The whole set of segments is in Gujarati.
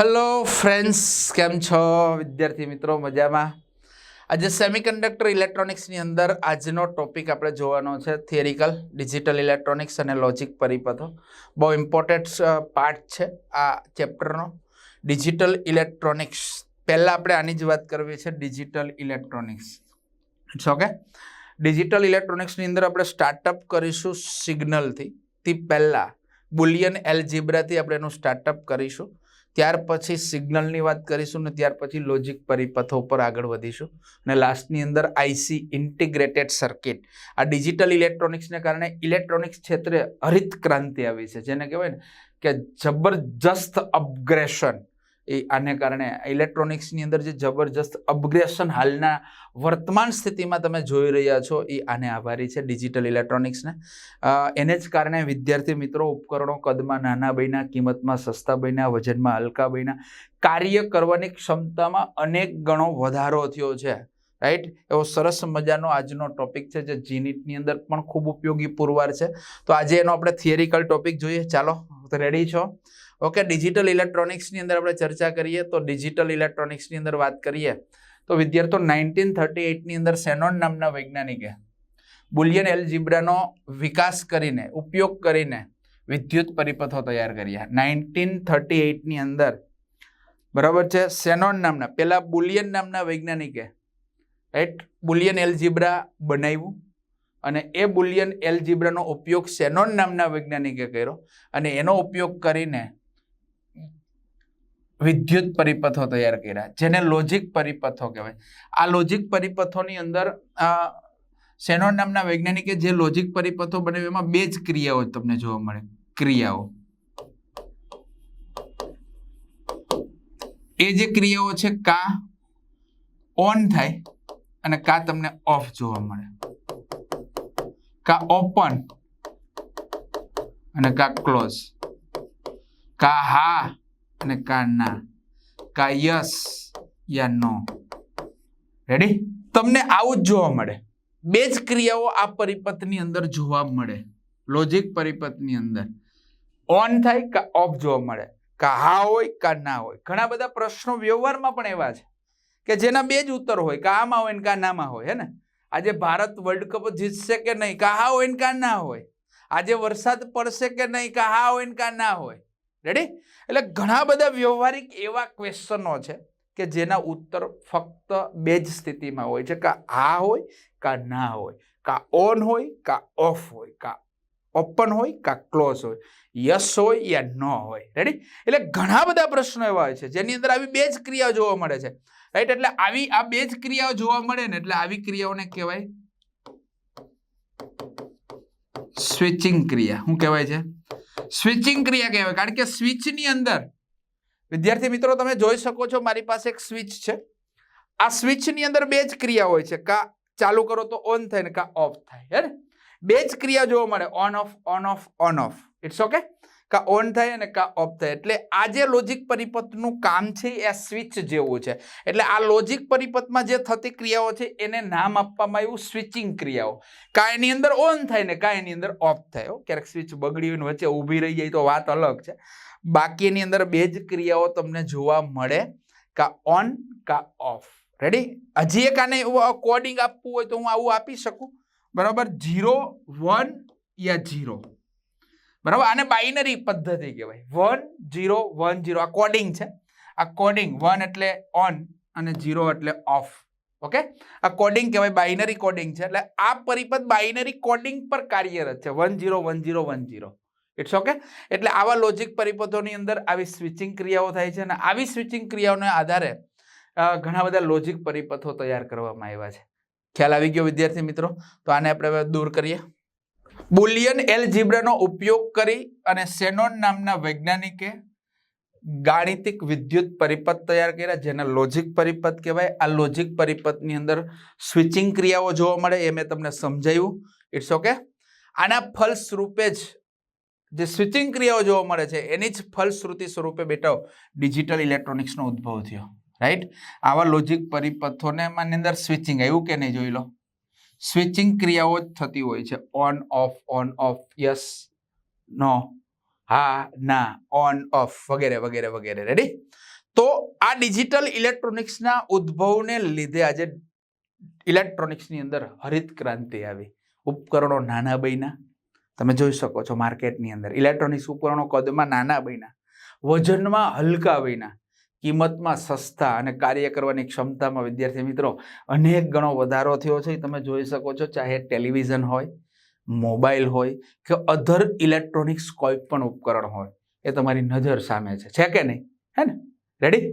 હેલો ફ્રેન્ડ્સ કેમ છો? વિદ્યાર્થી મિત્રો, મજામાં? આજે સેમિકન્ડક્ટર ઇલેક્ટ્રોનિક્સની અંદર આજનો ટોપિક આપણે જોવાનો છે થિયરિકલ ડિજિટલ ઇલેક્ટ્રોનિક્સ અને લોજિક પરિપથો. બહુ ઇમ્પોર્ટન્ટ પાર્ટ છે આ ચેપ્ટરનો ડિજિટલ ઇલેક્ટ્રોનિક્સ પહેલાં આપણે આની જ વાત કરવી છે digital electronics it's okay digital ઇલેક્ટ્રોનિક્સની અંદર આપણે સ્ટાર્ટઅપ કરીશું સિગ્નલથી તે પહેલાં બુલિયન એલજીબ્રાથી આપણે એનું સ્ટાર્ટઅપ કરીશું. ત્યાર પછી સિગ્નલની વાત કરીશું ને ત્યાર પછી લોજિક પરિપથો ઉપર આગળ વધીશું અને લાસ્ટની અંદર આઈસી ઇન્ટિગ્રેટેડ સર્કિટ. આ ડિજિટલ ઇલેક્ટ્રોનિક્સને કારણે ઇલેક્ટ્રોનિક્સ ક્ષેત્રે હરિત ક્રાંતિ આવી છે, જેને કહેવાય ને કે જબરજસ્ત અપગ્રેશન. એ આને કારણે ઇલેક્ટ્રોનિક્સની અંદર જે જબરજસ્ત અપગ્રેશન હાલના વર્તમાન સ્થિતિમાં તમે જોઈ રહ્યા છો, એ આને આભારી છે ડિજિટલ ઇલેક્ટ્રોનિક્સને. એને જ કારણે વિદ્યાર્થી મિત્રો ઉપકરણો કદમાં નાના બન્યા, કિંમતમાં સસ્તા બન્યા, વજનમાં હલકા બન્યા. કાર્ય કરવાની ક્ષમતામાં અનેક ગણો વધારો થયો છે, રાઈટ? એવો સરસ મજાનો આજનો ટોપિક છે જે જીનીટની અંદર પણ ખૂબ ઉપયોગી પુરવાર છે. તો આજે એનો આપણે થિયરિકલ ટોપિક જોઈએ. ચાલો રેડી છો? ઓકે ડિજિટલ ઇલેક્ટ્રોનિક્સની અંદર આપણે ચર્ચા કરીએ તો ડિજિટલ ઇલેક્ટ્રોનિક્સની અંદર વાત કરીએ તો વિદ્યાર્થીઓ નાઇન્ટીન થર્ટી એઇટની અંદર સેનોન નામના વૈજ્ઞાનિકે બુલિયન એલજીબ્રાનો વિકાસ કરીને, ઉપયોગ કરીને વિદ્યુત પરિપથો તૈયાર કર્યા. નાઇન્ટીન થર્ટી એઇટની અંદર. બરાબર છે? સેનોન નામના પહેલા બુલિયન નામના વૈજ્ઞાનિકે રાઈટ બુલિયન એલજીબ્રા બનાવ્યું અને એ બુલિયન એલજીબ્રાનો ઉપયોગ સેનોન નામના વૈજ્ઞાનિકે કર્યો અને એનો ઉપયોગ કરીને વિદ્યુત પરિપથો તૈયાર કર્યા, જેને લોજિક પરિપથો કહેવાય. આ લોજિક પરિપથોની અંદર સેનોન નામના વૈજ્ઞાનિકે જે લોજિક પરિપથો બને એમાં બે જ ક્રિયાઓ તમને જોવા મળે. ક્રિયાઓ. એ જે ક્રિયાઓ છે, કા ઓન થાય અને કા તમને ઓફ જોવા મળે. કા ઓપન અને કા ક્લોઝ. કા હા અને કા ના કા યસ યા નો રેડી તમને આવું જ જોવા મળે. બે જ ક્રિયાઓ આ પરિપથની અંદર જોવા મળે. લોજિક પરિપથની અંદર. ઓન થાય કા ઓફ જોવા મળે. કા હા હોય, કા ના હોય. ઘણા બધા પ્રશ્નો વ્યવહારમાં પણ એવા છે કે જેના બે જ ઉત્તર હોય. કા આમાં હોય ને કા નામાં હોય, હે ને? આજે ભારત વર્લ્ડ કપ જીતશે કે નહીં? કા હા હોય ને કા ના હોય? આજે વરસાદ પડશે કે નહીં? કા હા હોય ને કા ના હોય? રેડી એટલે ઘણા બધા વ્યવહારિક એવા ક્વેશ્ચનો છે કે જેના ઉત્તર ફક્ત બે જ સ્થિતિમાં હોય છે. કા આ હોય, કા ના હોય. કા ઓન હોય, કા ઓફ હોય. કા ઓપન હોય, કા ક્લોઝ હોય. યસ હોય યા નો હોય. રેડી એટલે ઘણા બધા પ્રશ્નો એવા હોય છે. જેની અંદર આવી બે જ ક્રિયાઓ જોવા મળે છે. રાઈટ એટલે આવી, આ બે જ ક્રિયાઓ જોવા મળે ને એટલે આવી ક્રિયાઓને કહેવાય સ્વિચિંગ ક્રિયા. શું કહેવાય છે? સ્વિચિંગ ક્રિયા કહેવાય. કારણ કે સ્વિચની અંદર, વિદ્યાર્થી મિત્રો, તમે જોઈ શકો છો મારી પાસે એક સ્વિચ છે. આ સ્વિચની અંદર બે જ ક્રિયા હોય છે. કા ચાલુ કરો તો ઓન થાય ને કા ઓફ થાય. હે બે જ ક્રિયા જોવા મળે. On, off on off on, off. It's okay કા ઓન થાય અને કા ઓફ થાય. એટલે આ જે લોજિક પરિપથનું કામ છે, એ સ્વિચ જેવું છે. એટલે આ લોજિક પરિપથમાં જે થતી ક્રિયાઓ છે, એને નામ આપવામાં આવ્યું સ્વિચિંગ ક્રિયાઓ. કા એની અંદર ઓન થાય ને કા એની અંદર ઓફ થાય. ક્યારેક સ્વિચ બગડી હોય વચ્ચે ઊભી રહી જાય તો વાત અલગ છે. બાકી એની અંદર બે જ ક્રિયાઓ તમને જોવા મળે. કા ઓન કા ઓફ રેડી હજી એક આને કોડિંગ આપવું હોય તો હું આવું આપી શકું. બરાબર? ઝીરો વન યા જીરો બરાબર? આને બાઇનરી પદ્ધતિ કહેવાય. વન જીરો વન જીરો આ કોડિંગ છે. આ કોડિંગ વન એટલે ઓન અને જીરો એટલે ઓફ ઓકે આ કોડિંગ કહેવાય બાઇનરી કોડિંગ છે. એટલે આ પરિપથ બાઇનરી કોડિંગ પર કાર્યરત છે. One zero one zero one zero it's okay એટલે આવા લોજિક પરિપથોની અંદર આવી સ્વિચિંગ ક્રિયાઓ થાય છે અને આવી સ્વિચિંગ ક્રિયાઓને આધારે ઘણા બધા લોજિક પરિપથો તૈયાર કરવામાં આવ્યા છે. ખ્યાલ આવી ગયો વિદ્યાર્થી મિત્રો? તો આને આપણે દૂર કરીએ. બુલિયન એલજીબ્રાનો ઉપયોગ કરી અને સેનોન નામના વૈજ્ઞાનિકે ગાણિતિક વિદ્યુત પરિપથ તૈયાર કર્યા, જેને લોજિક પરિપથ કહેવાય. આ લોજિક પરિપથની અંદર સ્વિચિંગ ક્રિયાઓ જોવા મળે એ મેં તમને સમજાવ્યું ઇટ્સ ઓકે આના ફલસ્વરૂપે જ જે સ્વિચિંગ ક્રિયાઓ જોવા મળે છે, એની જ ફલશ્રુતિ સ્વરૂપે બેટા ડિજિટલ ઇલેક્ટ્રોનિક્સનો ઉદ્ભવ થયો. રાઈટ આવા લોજિક પરિપથોને માની અંદર સ્વિચિંગ આવ્યું કે નહીં, જોઈ લો. સ્વિચિંગ ક્રિયાઓ જ થતી હોય છે. On, off on, off, yes, no, હા, ના, ઓન, ઓફ, વગેરે વગેરે વગેરે. રેડી તો આ ડિજિટલ ઇલેક્ટ્રોનિક્સના ઉદ્ભવને લીધે આજે ઇલેક્ટ્રોનિક્સની અંદર હરિત ક્રાંતિ આવી. ઉપકરણો નાના બન્યા. તમે જોઈ શકો છો માર્કેટની અંદર. ઇલેક્ટ્રોનિક્સ ઉપકરણો કદમાં નાના બન્યા. વજનમાં હલકા બન્યા. કિંમતમાં સસ્તા અને કાર્ય કરવાની ક્ષમતામાં વિદ્યાર્થી મિત્રો, અનેક ગણો વધારો થયો છે. તમે જોઈ શકો છો, ચાહે ટેલિવિઝન હોય, મોબાઈલ હોય, કે અધર ઇલેક્ટ્રોનિક્સ કોઈ પણ ઉપકરણ હોય, એ તમારી નજર સામે છે. છે કે નહીં? હે ને? રેડી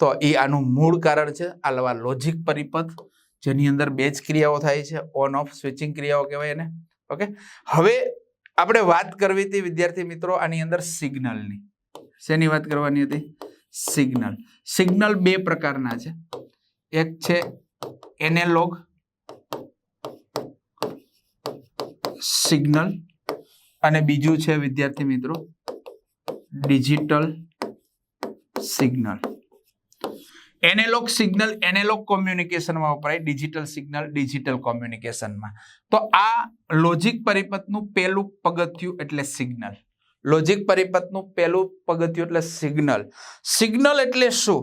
તો એ આનું મૂળ કારણ છે આ લવા લોજિક પરિપથ, જેની અંદર બે જ ક્રિયાઓ થાય છે ઓન ઓફ સ્વિચિંગ ક્રિયાઓ કહેવાય એને. ઓકે હવે આપણે વાત કરવી હતી વિદ્યાર્થી મિત્રો આની અંદર સિગ્નલની શેની વાત કરવાની હતી? સિગ્નલ. સિગ્નલ બે પ્રકારના છે. એક છે એનેલોગ સિગ્નલ અને બીજું છે, વિદ્યાર્થી મિત્રો, digital signal. Analog signal analog કોમ્યુનિકેશનમાં વપરાય, ડિજિટલ સિગ્નલ ડિજિટલ કોમ્યુનિકેશનમાં. તો આ લોજિક પરિપથનું પહેલું પગથિયું એટલે સિગ્નલ. લોજિક પરિપથનું પહેલું પગથિયું એટલે સિગ્નલ. સિગ્નલ એટલે શું?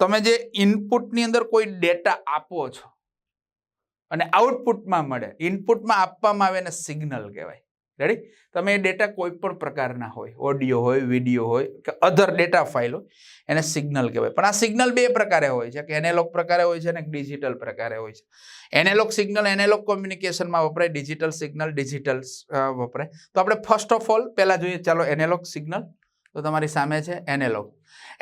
તમે જે ઇનપુટની અંદર કોઈ ડેટા આપો છો અને આઉટપુટમાં મળે, ઇનપુટમાં આપવામાં આવે એને સિગ્નલ કહેવાય. રેડી તમે એ ડેટા કોઈ પણ પ્રકારના હોય ઓડિયો હોય વીડિયો હોય કે અધર ડેટા ફાઇલ હોય, એને સિગ્નલ કહેવાય. પણ આ સિગ્નલ બે પ્રકારે હોય છે. કે એનેલોગ પ્રકારે હોય છે અને ડિજિટલ પ્રકારે હોય છે. એનેલોગ સિગ્નલ એનેલોગ કોમ્યુનિકેશનમાં વપરાય ડિજિટલ સિગ્નલ ડિજિટલ વપરાય. તો આપણે ફર્સ્ટ ઓફ ઓલ પહેલાં જોઈએ, ચાલો એનેલોગ સિગ્નલ તો તમારી સામે છે એનેલોગ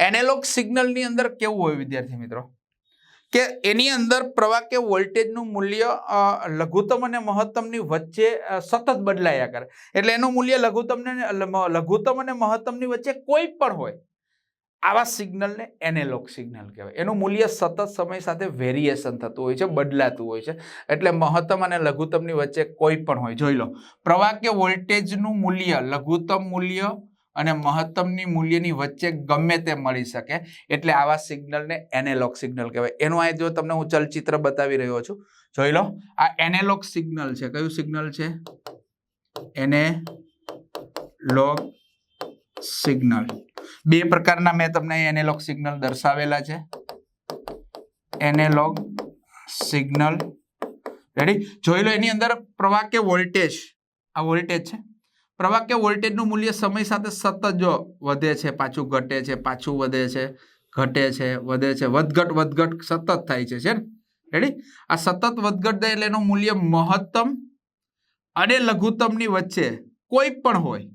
એનેલોગ સિગ્નલની અંદર કેવું હોય, વિદ્યાર્થી મિત્રો? કે એની અંદર પ્રવાહ કે વોલ્ટેજનું મૂલ્ય લઘુત્તમ અને મહત્તમની વચ્ચે સતત બદલાયા કરે. એટલે એનું મૂલ્ય લઘુત્તમને લઘુત્તમ અને મહત્તમની વચ્ચે કોઈ પણ હોય, આવા સિગ્નલને એનેલોગ સિગ્નલ કહેવાય. એનું મૂલ્ય સતત સમય સાથે વેરિએશન થતું હોય છે, બદલાતું હોય છે. એટલે મહત્તમ અને લઘુત્તમની વચ્ચે કોઈ પણ હોય. જોઈ લો. પ્રવાહ કે વોલ્ટેજનું મૂલ્ય, લઘુત્તમ મૂલ્ય અને મહત્તમની મૂલ્યની વચ્ચે ગમે તે મળી શકે. એટલે આવા સિગ્નલને એનેલોગ સિગ્નલ કહેવાય. એનું આ જો તમને હું ચલચિત્ર બતાવી રહ્યો છું. જોઈ લો. આ એનેલોગ સિગ્નલ છે. કયું સિગ્નલ છે? એને લોગ સિગ્નલ. બે પ્રકારના મેં તમને એનેલોગ સિગ્નલ દર્શાવેલા છે. Analogue signal. રેડી જોઈ લો એની અંદર પ્રવાહ કે વોલ્ટેજ? આ વોલ્ટેજ છે? પ્રવાહ કે વોલ્ટેજનું મૂલ્ય સમય સાથે સતત જો વધે છે, પાછું ઘટે છે, પાછું વધે છે, ઘટે છે, વધે છે, વધઘટ વધઘટ સતત થાય છે છે ને? રેડી આ સતત વધઘટ એટલે એનું મૂલ્ય મહત્તમ અને લઘુત્તમની વચ્ચે કોઈ પણ હોય,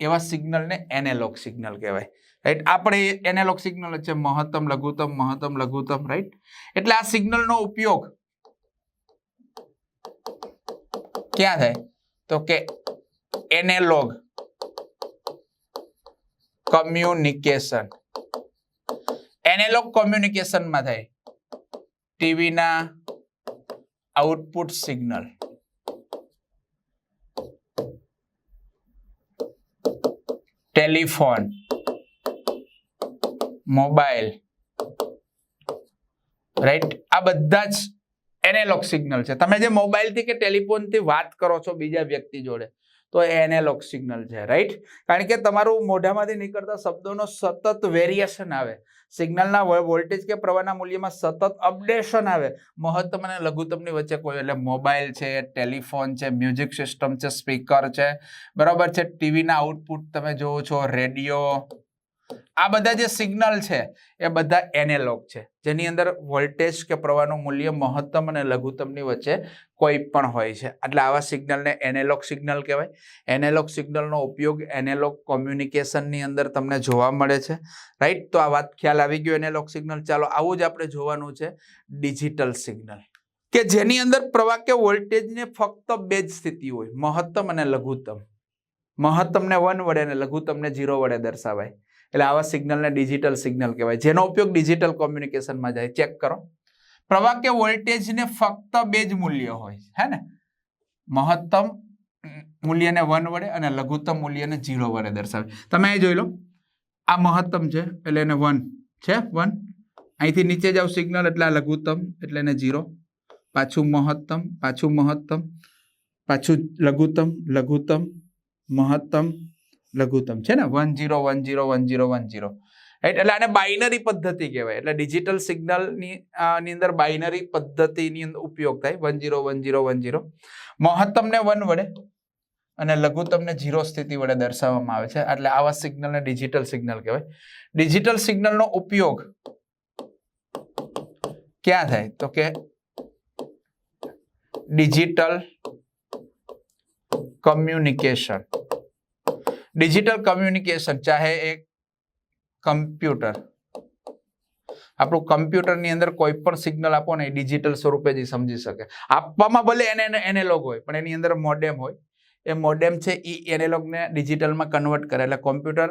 એવા સિગ્નલને એનેલોગ સિગ્નલ કહેવાય. રાઈટ આપણે એનેલોગ સિગ્નલ છે મહત્તમ, લઘુત્તમ મહત્તમ, લઘુત્તમ રાઈટ એટલે આ સિગ્નલનો ઉપયોગ ક્યાં થાય? તો કે એનેલોગ કમ્યુનિકેશન એનેલોગ કોમ્યુનિકેશનમાં થાય. ટીવીના output signal telephone mobile right આ બધા જ એનેલોગ સિગ્નલ છે. તમે જે મોબાઈલથી કે ટેલિફોનથી વાત કરો છો બીજા વ્યક્તિ જોડે તો એનેલોગ સિગ્નલ છે રાઈટ કારણ કે તમારું મોઢામાંથી નીકળતા શબ્દોનો સતત વેરિએશન આવે. સિગ્નલના વોલ્ટેજ કે પ્રવાહના મૂલ્યમાં સતત અપડેશન આવે. મહત્તમ અને લઘુત્તમની વચ્ચે કોઈ, એટલે મોબાઈલ છે ટેલિફોન છે મ્યુઝિક સિસ્ટમ છે સ્પીકર છે. બરાબર છે? ટીવીના આઉટપુટ તમે જોવો છો રેડિયો આ બધા જે સિગ્નલ છે, એ બધા એનેલોગ છે. જેની અંદર વોલ્ટેજ કે પ્રવાહનું મૂલ્ય મહત્તમ અને લઘુત્તમની વચ્ચે કોઈ પણ હોય છે. એટલે આવા સિગ્નલને એનેલોગ સિગ્નલ કહેવાય. એનેલોગ સિગ્નલનો ઉપયોગ એનેલોગ કોમ્યુનિકેશનની અંદર તમને જોવા મળે છે. રાઈટ તો આ વાત ખ્યાલ આવી ગયો એનેલોગ સિગ્નલ ચાલો, આવું જ આપણે જોવાનું છે ડિજિટલ સિગ્નલ કે જેની અંદર પ્રવાહ કે વોલ્ટેજને ફક્ત બે જ સ્થિતિ હોય. મહત્તમ અને લઘુત્તમ. મહત્તમને વન વડે અને લઘુત્તમને ઝીરો વડે દર્શાવાય. એટલે આવા સિગ્નલને ડિજિટલ સિગ્નલ કહેવાય. જેનો ઉપયોગ ડિજિટલ કોમ્યુનિકેશનમાં જાય, ચેક કરો. પ્રવાહ કે વોલ્ટેજને ફક્ત બે જ મૂલ્ય હોય હે ને? મહત્તમ મૂલ્યને વન વડે અને લઘુત્તમ મૂલ્યને ઝીરો વડે દર્શાવે તમે અહીં જોઈ લો, આ મહત્તમ છે, એટલે એને વન છે, વન. અહીંથી નીચે જાવ સિગ્નલ, એટલે આ લઘુત્તમ, એટલે એને ઝીરો. પાછું મહત્તમ પાછું મહત્તમ, પાછું લઘુત્તમ લઘુત્તમ, મહત્તમ લઘુત્તમ છે ને? One zero one zero one zero one zero right એટલે આને બાઇનરી પદ્ધતિ કહેવાય. એટલે ડિજિટલ સિગ્નલની ની અંદર બાઇનરી પદ્ધતિની ઉપયોગ થાય. One zero one zero one zero મહત્તમને one વડે અને લઘુત્તમને જીરો સ્થિતિ વડે દર્શાવવામાં આવે છે. એટલે આવા સિગ્નલને ડિજિટલ સિગ્નલ કહેવાય. ડિજિટલ સિગ્નલનો ઉપયોગ ક્યાં થાય? તો કે ડિજિટલ કમ્યુનિકેશન ડિજિટલ કમ્યુનિકેશન ચાહે એક કમ્પ્યુટર આપણું કમ્પ્યુટરની અંદર કોઈ પણ સિગ્નલ આપો ને એ ડિજિટલ સ્વરૂપે જ સમજી શકે. આપવામાં ભલે એને એનેલોગ હોય, પણ એની અંદર મોડેમ હોય. એ મોડેમ છે એ એનેલોગને ડિજિટલમાં કન્વર્ટ કરે. એટલે કોમ્પ્યુટર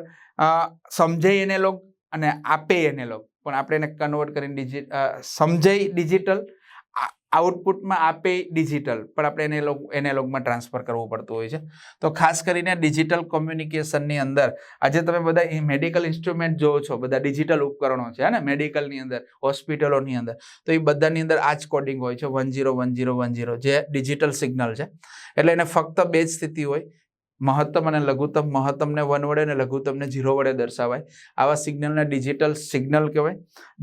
સમજે એનેલોગ અને આપે એનેલોગ પણ આપણે એને કન્વર્ટ કરીને ડિજિટ સમજાય ડિજિટલ આઉટપુટમાં આપે ડિજિટલ, પણ આપણે એનેલોગ એનેલોગમાં ટ્રાન્સફર કરવું પડતું હોય છે. તો ખાસ કરીને ડિજિટલ કોમ્યુનિકેશનની અંદર, આજે તમે બધા મેડિકલ ઇન્સ્ટ્રુમેન્ટ જોવો છો, બધા ડિજિટલ ઉપકરણો છે ને મેડિકલની અંદર, હોસ્પિટલોની અંદર. તો એ બધાની અંદર આ જ કોડિંગ હોય છે, one zero one zero one zero, જે ડિજિટલ સિગ્નલ છે. એટલે એને ફક્ત બે જ સ્થિતિ હોય મહત્તમ અને લઘુત્તમ મહત્તમને વન વડે અને લઘુત્તમને ઝીરો વડે દર્શાવાય. આવા સિગ્નલને ડિજિટલ સિગ્નલ કહેવાય.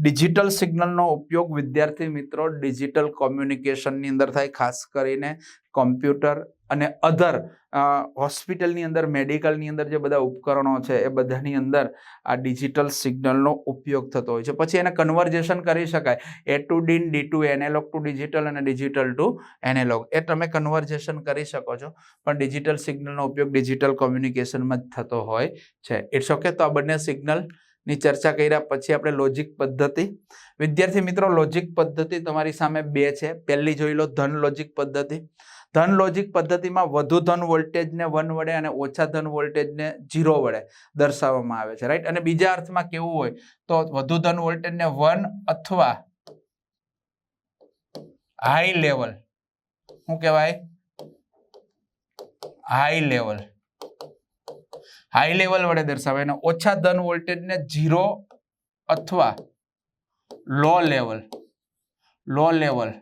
ડિજિટલ સિગ્નલનો ઉપયોગ વિદ્યાર્થી મિત્રો ડિજિટલ કોમ્યુનિકેશનની અંદર થાય, ખાસ કરીને કોમ્પ્યુટર અને અધર હોસ્પિટલની અંદર, મેડિકલની અંદર જે બધા ઉપકરણો છે, એ બધાની અંદર આ ડિજિટલ સિગ્નલનો ઉપયોગ થતો હોય છે. પછી એને કન્વર્જેશન કરી શકાય. A to D D to analog to digital અને ડિજિટલ ટુ એનેલોગ એ તમે કન્વર્જેશન કરી શકો છો. પણ ડિજિટલ સિગ્નલનો ઉપયોગ ડિજિટલ કોમ્યુનિકેશનમાં જ થતો હોય છે. ઇટ્સ ઓકે તો આ બંને સિગ્નલ ની ચર્ચા કર્યા, પછી આપણે લોજિક પદ્ધતિ. વિદ્યાર્થી મિત્રો લોજિક પદ્ધતિ તમારી સામે બે છે. પહેલી જોઈ લો, ધન લોજિક પદ્ધતિ. ધન લોજિક પદ્ધતિમાં વધુ ધન વોલ્ટેજને વન વડે અને ઓછા ધન વોલ્ટેજને ઝીરો વડે દર્શાવવામાં આવે છે રાઈટ અને બીજા અર્થમાં કેવું હોય, તો વધુ ધન વોલ્ટેજને વન અથવા હાઈ લેવલ શું કહેવાય? હાઈ લેવલ હાઈ લેવલ વડે દર્શાવે અને ઓછા ધન વોલ્ટેજને ઝીરો અથવા low level low level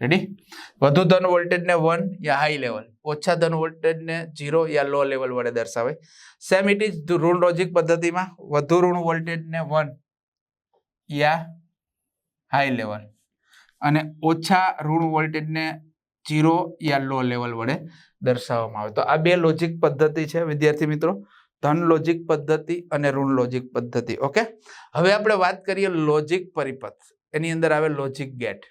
ready વધુ ધન વોલ્ટેજને વન યા હાઈ લેવલ ઓછા ધન વોલ્ટેજને ઝીરો યા લો લેવલ વડે દર્શાવે. સેમ ઇટ ઇઝ ઋણ લોજિક પદ્ધતિમાં વધુ ઋણ વોલ્ટેજને વન યા હાઈ લેવલ અને ઓછા ઋણ વોલ્ટેજને ઝીરો યા લો લેવલ વડે દર્શાવવામાં આવે. તો આ બે લોજિક પદ્ધતિ છે, વિદ્યાર્થી મિત્રો. ધન લોજિક પદ્ધતિ અને ઋણ લોજિક પદ્ધતિ. ઓકે હવે આપણે વાત કરીએ લોજિક પરિપથ. એની અંદર આવે લોજિક ગેટ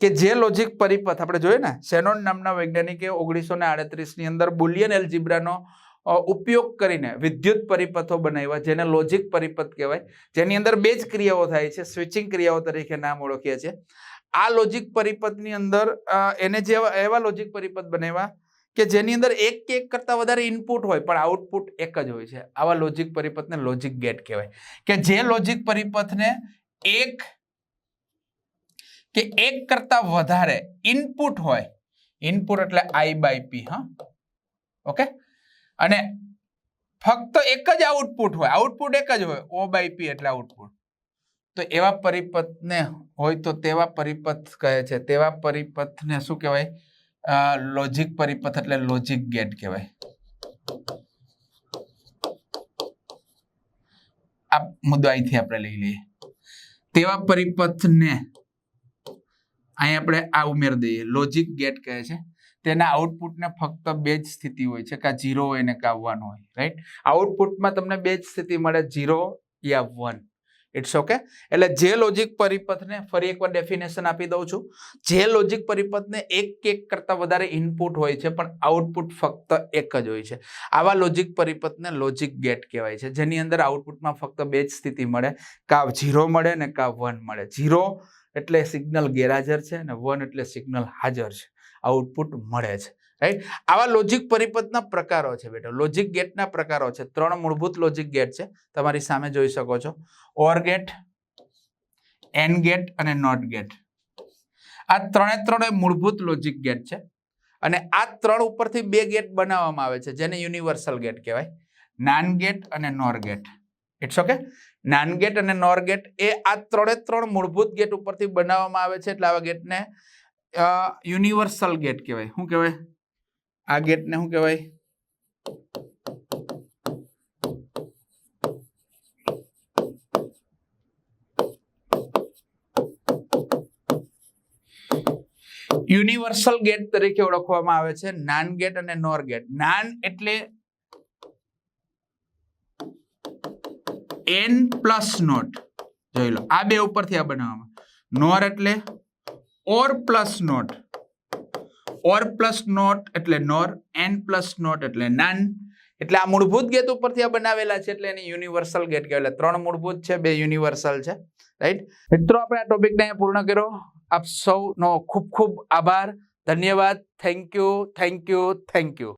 કે જે લોજિક પરિપથ આપણે જોઈએ ને સેનોન નામના વૈજ્ઞાનિકે ઓગણીસો ને આડત્રીસની અંદર બુલિયન એલ્જીબ્રાનો ઉપયોગ કરીને વિદ્યુત પરિપથો બનાવ્યા, જેને લોજિક પરિપથ કહેવાય. જેની અંદર બે જ ક્રિયાઓ થાય છે, સ્વિચિંગ ક્રિયાઓ તરીકે નામ ઓળખીએ છીએ. આ લોજિક પરિપથની અંદર એને જે એવા લોજિક પરિપથ બનાવ્યા કે જેની અંદર એક કે એક કરતાં વધારે ઇનપુટ હોય, પણ આઉટપુટ એક જ હોય છે. આવા લોજિક પરિપથને લોજિક ગેટ કહેવાય. કે જે લોજિક પરિપથને એક કે એક કરતાં વધારે ઇનપુટ હોય ઇનપુટ એટલે આઈ બાય પી હા? ઓકે? અને ફક્ત એક જ આઉટપુટ હોય આઉટપુટ એક જ હોય ઓ બાય પી એટલે આઉટપુટ તો એવા પરિપથને હોય તો તેવા પરિપથ કહે છે. તેવા પરિપથને શું કહેવાય? લોજિક પરિપથ એટલે લોજિક ગેટ કહેવાય. આ મુદ્દો અહીંથી આપણે લઈ લઈએ. તેવા પરિપથને અહીં આપણે આ ઉમેરી દઈએ. લોજિક ગેટ કહે છે. તેના આઉટપુટને ફક્ત બે જ સ્થિતિ હોય છે, કાં જીરો હોય ને કાં વન હોય રાઈટ આઉટપુટમાં તમને બે જ સ્થિતિ મળે જીરો યા વન ઇટ્સ ઓકે એટલે જે લોજિક પરિપથને ફરી એકવાર ડેફિનેશન આપી દઉં છું. જે લોજિક પરિપથને એક એક કરતાં વધારે ઇનપુટ હોય છે, પણ આઉટપુટ ફક્ત એક જ હોય છે. આવા લોજિક પરિપથને લોજિક ગેટ કહેવાય છે. જેની અંદર આઉટપુટમાં ફક્ત બે જ સ્થિતિ મળે. કાવ ઝીરો મળે ને કાવ વન મળે. જીરો એટલે સિગ્નલ ગેરહાજર છે અને વન એટલે સિગ્નલ હાજર છે. આઉટપુટ મળે છે. રાઈટ આવા લોજિક પરિપથના પ્રકારો છે બેટા. લોજિક ગેટના પ્રકારો છે. ત્રણ મૂળભૂત લોજિક ગેટ છે. તમારી સામે જોઈ શકો છો. ઓર ગેટ એન ગેટ અને નોટ ગેટ આ ત્રણે ત્રણે મૂળભૂત લોજિક ગેટ છે. અને આ ત્રણ ઉપરથી બે ગેટ બનાવવામાં આવે છે. જેને યુનિવર્સલ ગેટ કહેવાય. નાન ગેટ અને nor gate it's okay nand gate અને નોર ગેટ એ આ ત્રણે ત્રણ મૂળભૂત ગેટ ઉપરથી બનાવવામાં આવે છે. એટલે આવા ગેટને યુનિવર્સલ ગેટ કહેવાય. શું કહેવાય? આ ગેટને શું કહેવાય? યુનિવર્સલ ગેટ તરીકે ઓળખવામાં આવે છે. નાન ગેટ અને નોર ગેટ. નાન એટલે એન પ્લસ નોટ. જોઈ લો. આ બે ઉપરથી આ બનાવવામાં નોર એટલે or plus not. Or plus not એટલે નોર, એન પ્લસ નોટ એટલે નાન. એટલે આ મૂળભૂત ગેટ ઉપરથી આ બનાવેલા છે એટલે એને યુનિવર્સલ ગેટ કહેવાય. એટલે ત્રણ મૂળભૂત છે, બે યુનિવર્સલ છે. રાઈટ મિત્રો, આપણે આ ટોપિકને અહીંયા પૂર્ણ કર્યો. આપ સૌનો ખૂબ ખૂબ આભાર. ધન્યવાદ. Thank you thank you thank you